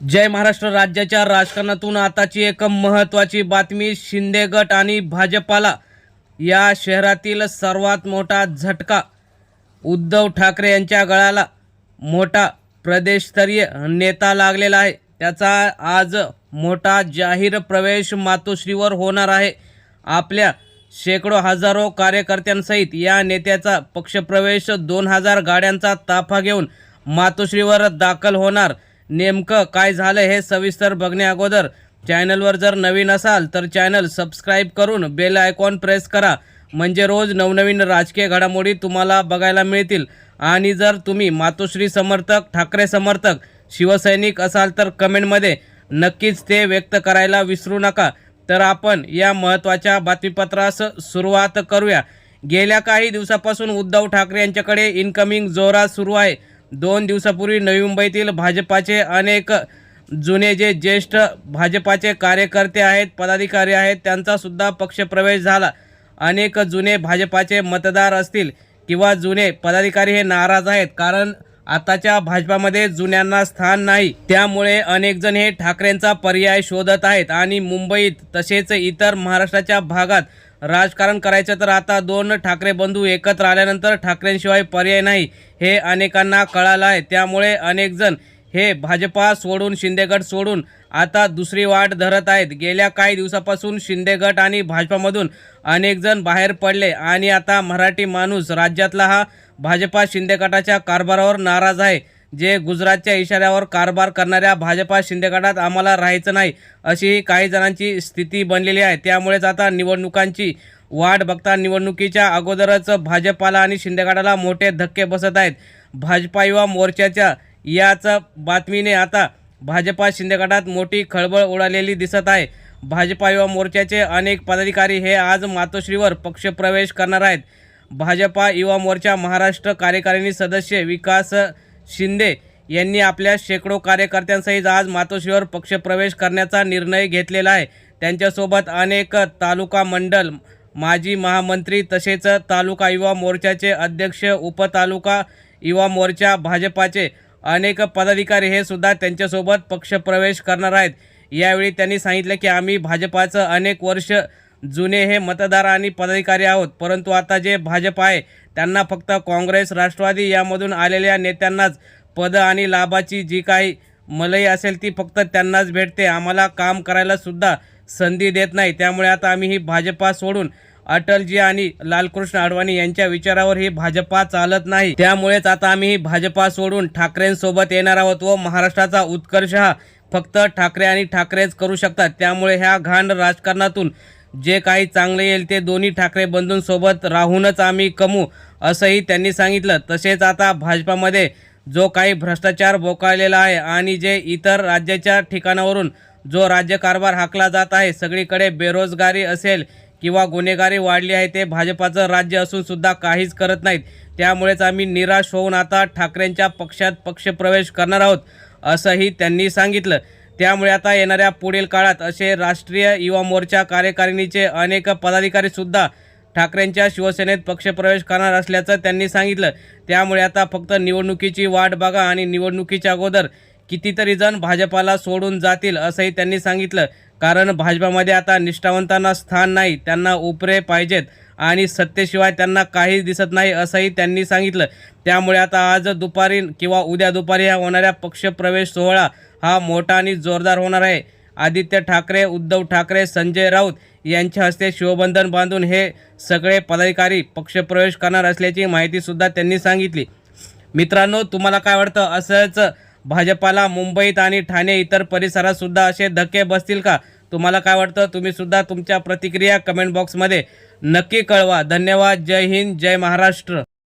जय महाराष्ट्र राज्याच्या राजकारणातून आताची एक महत्त्वाची बातमी शिंदे गट आणि भाजपाला. या शहरातील सर्वात मोठा झटका उद्धव ठाकरे यांच्या गळाला मोठा प्रदेशस्तरीय नेता लागलेला आहे. त्याचा आज मोठा जाहीर प्रवेश मातोश्रीवर होणार आहे. आपल्या शेकडो हजारो कार्यकर्त्यांसहित या नेत्याचा पक्षप्रवेश दोन हजार गाड्यांचा ताफा घेऊन मातोश्रीवर दाखल होणार. नेमकं काय झालं हे सविस्तर बघण्याअगोदर चॅनलवर जर नवीन असाल तर चॅनल सबस्क्राईब करून बेल आयकॉन प्रेस करा. म्हणजे रोज नवनवीन राजकीय घडामोडी तुम्हाला बघायला मिळतील. आणि जर तुम्ही मातोश्री समर्थक ठाकरे समर्थक शिवसैनिक असाल तर कमेंटमध्ये नक्कीच ते व्यक्त करायला विसरू नका. तर आपण या महत्त्वाच्या बातमीपत्रास सुरुवात करूया. गेल्या काही दिवसापासून उद्धव ठाकरे यांच्याकडे इनकमिंग जोरात सुरू आहे. दोन दिवसापूर्वी नवी मुंबईतील भाजपाचे अनेक जुने जे ज्येष्ठ भाजपाचे कार्यकर्ते आहेत पदाधिकारी आहेत त्यांचासुद्धा पक्षप्रवेश झाला. अनेक जुने भाजपाचे मतदार असतील किंवा जुने पदाधिकारी हे नाराज आहेत कारण आताच्या भाजपामध्ये जुन्यांना स्थान नाही. त्यामुळे अनेकजण हे ठाकरेंचा पर्याय शोधत आहेत आणि मुंबईत तसेच इतर महाराष्ट्राच्या भागात राजकारण करायचं तर आता दोन ठाकरे बंधू एकत्र आल्यानंतर ठाकरेंशिवाय पर्याय नाही हे अनेकांना कळालं आहे. त्यामुळे अनेकजण हे भाजपा सोडून शिंदेगड सोडून आता दुसरी वाट धरत आहेत. गेल्या काही दिवसापासून शिंदेगड आणि भाजपामधून अनेकजण बाहेर पडले आणि आता मराठी माणूस राज्यातला हा भाजपा शिंदे गटाच्या कारभारावर नाराज आहे. जे गुजरातच्या इशाऱ्यावर कारभार करणाऱ्या भाजपा शिंदे गटात आम्हाला राहायचं नाही अशी काही जणांची स्थिती बनलेली आहे. त्यामुळेच आता निवडणुकांची वाट बघता निवडणुकीच्या अगोदरच भाजपाला आणि शिंदेगडाला मोठे धक्के बसत आहेत. भाजपा युवा मोर्चाच्या याच बातमीने आता भाजपा शिंदे गटात मोठी खळबळ उडालेली दिसत आहे. भाजपा युवा मोर्चाचे अनेक पदाधिकारी हे आज मातोश्रीवर पक्षप्रवेश करणार आहेत. भाजपा युवा मोर्चा महाराष्ट्र कार्यकारिणी सदस्य विकास शिंदे यांनी आपल्या शेकडो कार्यकर्त्यांसहित आज मातोश्रीवर पक्षप्रवेश करण्याचा निर्णय घेतलेला आहे. त्यांच्यासोबत अनेक तालुका मंडल माजी महामंत्री तसेच तालुका युवा मोर्चाचे अध्यक्ष उपतालुका युवा मोर्चा भाजपाचे अनेक पदाधिकारी हे सुद्धा त्यांच्यासोबत पक्षप्रवेश करणार आहेत. यावेळी त्यांनी सांगितलं की आम्ही भाजपाचं अनेक वर्ष जुने हे मतदार आणि पदाधिकारी आहोत. परंतु आता जे भाजप आहे त्यांना फक्त काँग्रेस राष्ट्रवादी यामधून आलेल्या नेत्यांनाच पद आणि लाभाची जी काही मलई असेल ती फक्त त्यांनाच भेटते. आम्हाला काम करायला सुद्धा संधी देत नाही. त्यामुळे आता आम्ही ही भाजपा सोडून अटलजी आणि लालकृष्ण अडवाणी यांच्या विचारावर ही भाजपा चालत नाही. त्यामुळेच आता आम्ही ही भाजपा सोडून ठाकरेंसोबत येणार आहोत व महाराष्ट्राचा उत्कर्ष हा फक्त ठाकरे आणि ठाकरेच करू शकतात. त्यामुळे ह्या घाण राजकारणातून जे काही चांगले येईल ते दोन्ही ठाकरे बंधूंसोबत राहूनच आम्ही कमू असंही त्यांनी सांगितलं. तसेच आता भाजपामध्ये जो काही भ्रष्टाचार बोकाळलेला आहे आणि जे इतर राज्याच्या ठिकाणावरून जो राज्यकारभार हाकला जात आहे सगळीकडे बेरोजगारी असेल किंवा गुन्हेगारी वाढली आहे ते भाजपाचं राज्य असूनसुद्धा काहीच करत नाहीत. त्यामुळेच आम्ही निराश होऊन आता ठाकरेंच्या पक्षात पक्षप्रवेश करणार आहोत असंही त्यांनी सांगितलं. त्यामुळे आता येणाऱ्या पुढील काळात असे राष्ट्रीय युवा मोर्चा कार्यकारिणीचे अनेक पदाधिकारीसुद्धा ठाकरेंच्या शिवसेनेत पक्षप्रवेश करणार असल्याचं त्यांनी सांगितलं. त्यामुळे आता फक्त निवडणुकीची वाट बघा आणि निवडणुकीच्या अगोदर कितीतरी जण भाजपाला सोडून जातील असंही त्यांनी सांगितलं. कारण भाजपामध्ये आता निष्ठावंतांना स्थान नाही त्यांना उपरे पाहिजेत आणि सत्तेशिवाय त्यांना काहीच दिसत नाही असंही त्यांनी सांगितलं. त्यामुळे आता आज दुपारी किंवा उद्या दुपारी ह्या होणाऱ्या पक्षप्रवेश सोहळा हा मोठा आणि जोरदार होणार आहे. आदित्य ठाकरे उद्धव ठाकरे संजय राऊत यांच्या हस्ते शिवबंधन बांधून हे सगळे पदाधिकारी पक्षप्रवेश करणार असल्याची माहितीसुद्धा त्यांनी सांगितली. मित्रांनो तुम्हाला काय वाटतं? असंच भाजपाला मुंबईत आणि ठाणे इतर परिसरातसुद्धा असे धक्के बसतील का? तुम्हाला काय वाटतं? तुम्ही सुद्धा तुमच्या प्रतिक्रिया कमेंट बॉक्समध्ये नक्की कळवा. धन्यवाद. जय हिंद. जय महाराष्ट्र.